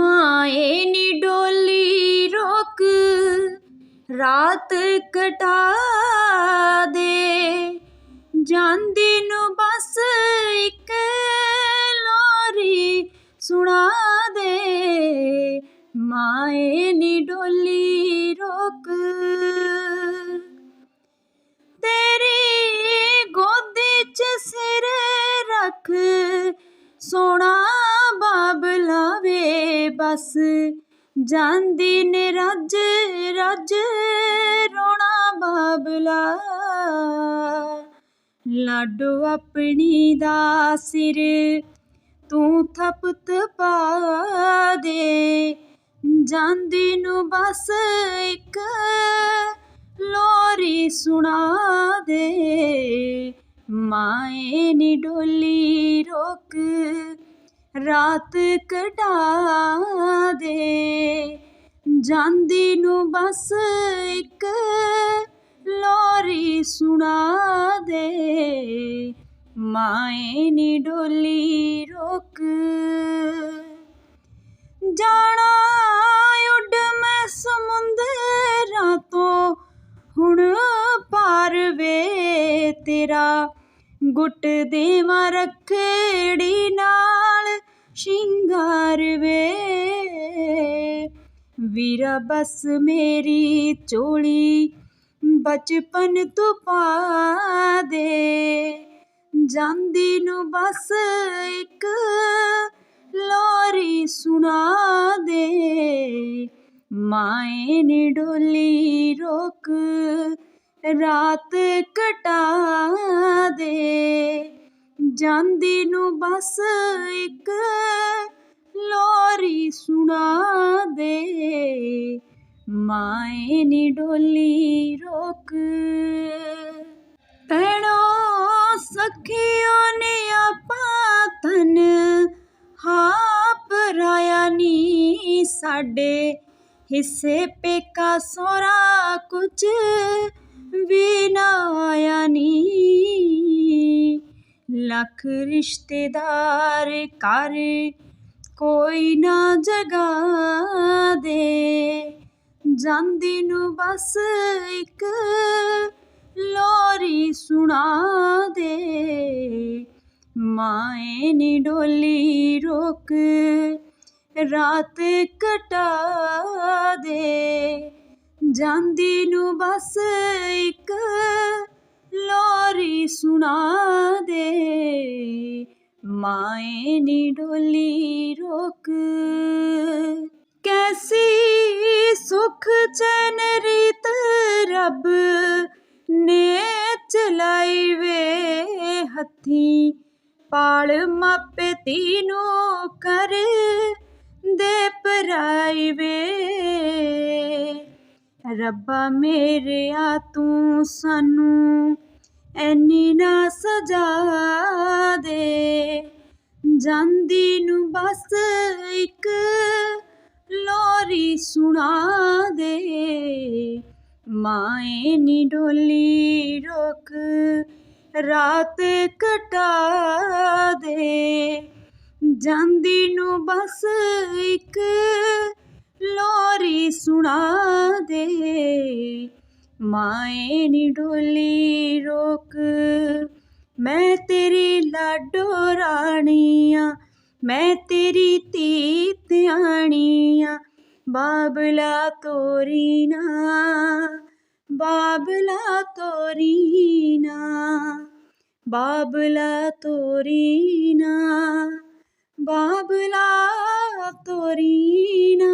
ਮਾਏ ਨੀ ਡੋਲੀ ਰੋਕ, ਰਾਤ ਕਟਾ ਦੇ। ਜਾਂਦੀ ਨੂੰ ਬਸ ਇੱਕ ਲੋਰੀ ਸੁਣਾ ਦੇ। ਮਾਏ ਨੀ ਡੋਲੀ ਰੋਕ। ਤੇਰੀ ਗੋਦੀ ਚ ਸਿਰ ਰੱਖ ਸੋਣਾ ਵੇ ਜਾਂਦੀ ਨੇ ਰੱਜ ਰੱਜ ਰੋਣਾ ਬਾਬਲਾ। ਲਾਡੋ ਆਪਣੀ ਦਾ ਸਿਰ ਤੂੰ ਥਪਤ ਪਾ ਦੇ। ਜਾਂਦੀ ਨੂੰ ਬਸ ਇੱਕ ਲੋਰੀ ਸੁਣਾ ਦੇ। ਮਾਏ ਨੀ ਡੋਲੀ ਰੋਕ ਰਾਤ ਕਟਾ ਦੇ। ਜਾਂਦੀ ਨੂੰ ਬਸ ਇੱਕ ਲੋਰੀ ਸੁਣਾ ਦੇ। ਮਾਏ ਨੀ ਡੋਲੀ ਰੋਕ। ਜਾਣਾ ਉੱਡ ਮੈਂ ਸਮੁੰਦਰਾਂ ਤੋਂ। ਹੁਣ ਪਾਰ ਵੇ ਤੇਰਾ। ਗੁੱਟ ਦੇਵਾਂ ਰੱਖੜੀ ਨਾਲ ਸ਼ਿੰਗਾਰ ਵੇ। ਵੀਰਾ ਬਸ ਮੇਰੀ ਚੋਲੀ ਬਚਪਨ ਤੋਂ ਪਾ ਦੇ। ਜਾਂਦੀ ਨੂੰ ਬਸ ਇੱਕ ਲੋਰੀ ਸੁਣਾ ਦੇ। ਮਾਏ ਨੇ ਡੋਲੀ ਰੋਕ, ਰਾਤ ਕਟਾ ਜਾਂਦੀ ਨੂੰ ਬਸ ਇੱਕ ਲੋਰੀ ਸੁਣਾ ਦੇ। ਮਾਏ ਨੀ ਡੋਲੀ ਰੋਕ। ਭੈਣੋ ਸਖੀਓ ਨੇ ਆਪਾਂ ਤਨ ਹਾਪ ਰਾਇਆ ਨੀ ਸਾਡੇ। ਹਿੱਸੇ ਪੇਕਾ ਸੋਰਾ ਕੁਝ ਵੀ ਨਾ ਆਇਆ ਨੀ। ਲੱਖ ਰਿਸ਼ਤੇਦਾਰ ਕਰ ਕੋਈ ਨਾ ਜਗਾ ਦੇ। ਜਾਂਦੀ ਨੂੰ ਬਸ ਇੱਕ ਲੋਰੀ ਸੁਣਾ ਦੇ। ਮਾਏ ਨੀ ਡੋਲੀ ਰੋਕ, ਰਾਤ ਕਟਾ ਦੇ। ਜਾਂਦੀ ਨੂੰ ਬਸ ਇੱਕ ਲੋਰੀ ਸੁਣਾ ਦੇ। ਮਾਏ ਨੀ ਡੋਲੀ ਰੋਕ। ਕੈਸੀ ਸੁਖ ਚੈਨ ਰੀਤ ਰੱਬ ਨੇ ਚਲਾਈ ਵੇ ਹੱਥੀ। ਪਾਲ ਮਾਪੇ ਤੀਨੂੰ ਕਰ ਰੱਬਾ ਮੇਰਿਆ, ਤੂੰ ਸਾਨੂੰ ਐਨੀ ਨਾ ਸਜਾ ਦੇ। ਜਾਂਦੀ ਨੂੰ ਬਸ ਇੱਕ ਲੋਰੀ ਸੁਣਾ ਦੇ। ਮਾਏ ਨੀ ਡੋਲੀ ਰੋਕ, ਰਾਤ ਕਟਾ ਦੇ। ਜਾਂਦੀ ਨੂੰ ਬਸ ਇੱਕ ਮਾਏ ਨੀ ਡੋਲੀ ਰੋਕ। ਮੈਂ ਤੇਰੀ ਲਾਡੋ ਰਾਣੀਆਂ, ਮੈਂ ਤੇਰੀ ਧੀ ਧਿਆਣੀਆਂ। ਬਾਬਲਾ ਤੋਰੀ ਨਾ, ਬਾਬਲਾ ਤੋਰੀ ਨਾ, ਬਾਬਲਾ ਤੋਰੀ ਨਾ, ਬਾਬਲਾ ਤੋਰੀ ਨਾ।